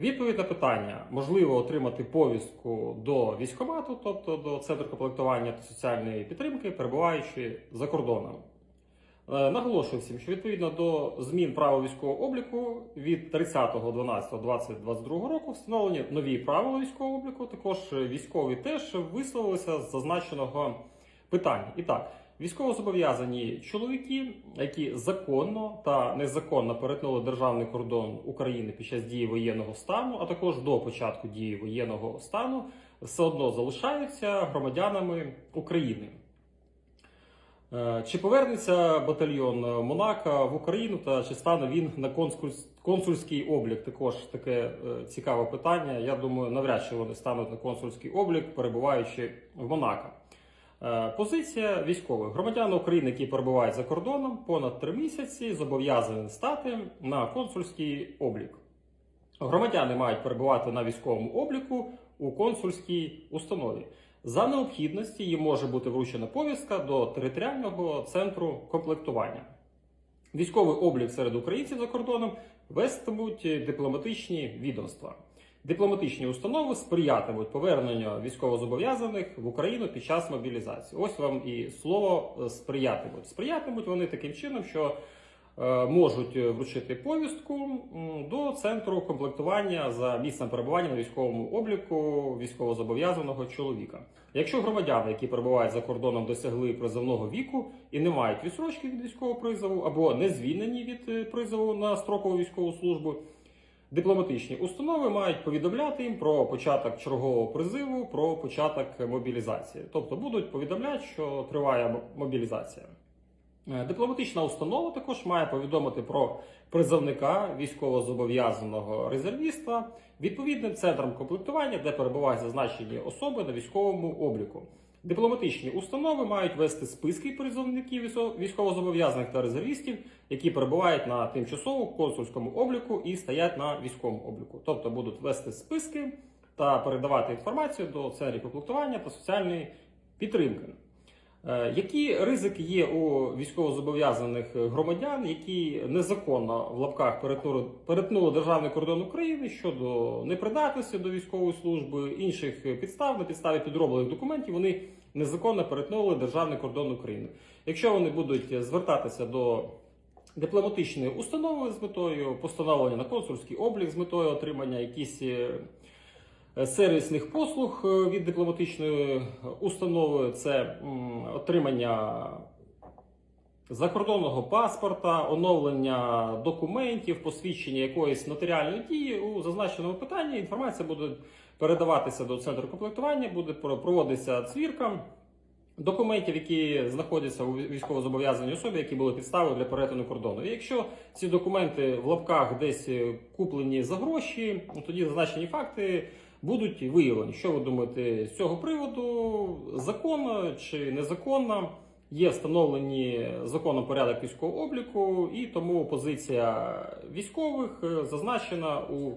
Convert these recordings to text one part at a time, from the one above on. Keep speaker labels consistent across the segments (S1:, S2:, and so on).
S1: Відповідь на питання: можливо отримати повістку до військкомату, тобто до центру комплектування та соціальної підтримки, перебуваючи за кордоном. Е, Наголошую всім, що відповідно до змін правил військового обліку від 30.12.2022 року встановлені нові правила військового обліку. Також військові теж висловилися з зазначеного питання. І так, військовозобов'язані чоловіки, які законно та незаконно перетнули державний кордон України під час дії воєнного стану, а також до початку дії воєнного стану, все одно залишаються громадянами України. Е, Чи повернеться батальйон Монако в Україну та чи стане він на консульський облік? Також таке е, цікаве питання. Я думаю, навряд чи вони стануть на консульський облік, перебуваючи в Монако. Е, Позиція військових громадяни України, які перебувають за кордоном понад три місяці, зобов'язані стати на консульський облік. Громадяни мають перебувати на військовому обліку у консульській установі. За необхідності їм може бути вручена повістка до територіального центру комплектування. Військовий облік серед українців за кордоном вестимуть дипломатичні відомства. Дипломатичні установи сприятимуть поверненню військовозобов'язаних в Україну під час мобілізації. Ось вам і слово е, сприятимуть. Сприятимуть вони таким чином, що е, можуть вручити повістку до центру комплектування за місцем перебування на військовому обліку військовозобов'язаного чоловіка. Якщо громадяни, які перебувають за кордоном, досягли призовного віку і не мають відсрочки від військового призову або не звільнені від е, призову на строкову військову службу, дипломатичні установи мають повідомляти їм про початок чергового призиву, про початок мобілізації. Тобто будуть повідомляти, що триває мобілізація. Е, Дипломатична установа також має повідомити про призовника військовозобов'язаного резервіста відповідним центром комплектування, де перебувають зазначені особи на військовому обліку. Дипломатичні установи мають вести списки призовників військовозобов'язаних та резервістів, які перебувають на тимчасовому консульському обліку і стоять на військовому обліку. Тобто будуть вести списки та передавати інформацію до центрів комплектування та соціальної підтримки. Е, Які ризики є у військовозобов'язаних громадян, які незаконно в лапках перетнули, перетнули державний кордон України щодо непридатності до військової служби, інших підстав на підставі підроблених документів, вони незаконно перетнули державний кордон України. Якщо вони будуть звертатися до дипломатичної установи з метою постановлення на консульський облік з метою отримання якісь е, сервісних послуг е, від дипломатичної установи, це отримання закордонного паспорта, оновлення документів, посвідчення якоїсь нотаріальної дії у зазначеному питанні. Інформація буде передаватися до центру комплектування, буде проводитися цвірка документів, які знаходяться у військовозобов'язаній особі, які були підстави для перетину кордону. І якщо ці документи в лапках десь куплені за гроші, ну, тоді зазначені факти будуть виявлені. Що ви думаєте з цього приводу? Законно чи незаконно? Є встановлені законом порядок військового обліку, і тому позиція військових е, зазначена у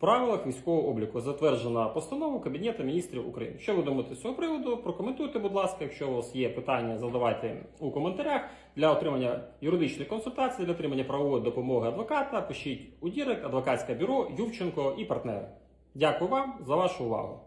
S1: правилах військового обліку, затверджена постанова Кабінету міністрів України. Що ви думаєте з цього приводу? Прокоментуйте, будь ласка. Якщо у вас є питання, задавайте у коментарях для отримання юридичної консультації, для отримання правової допомоги адвоката. Пишіть у Дірект, адвокатське бюро Ювченко і партнери. Дякую вам за вашу увагу.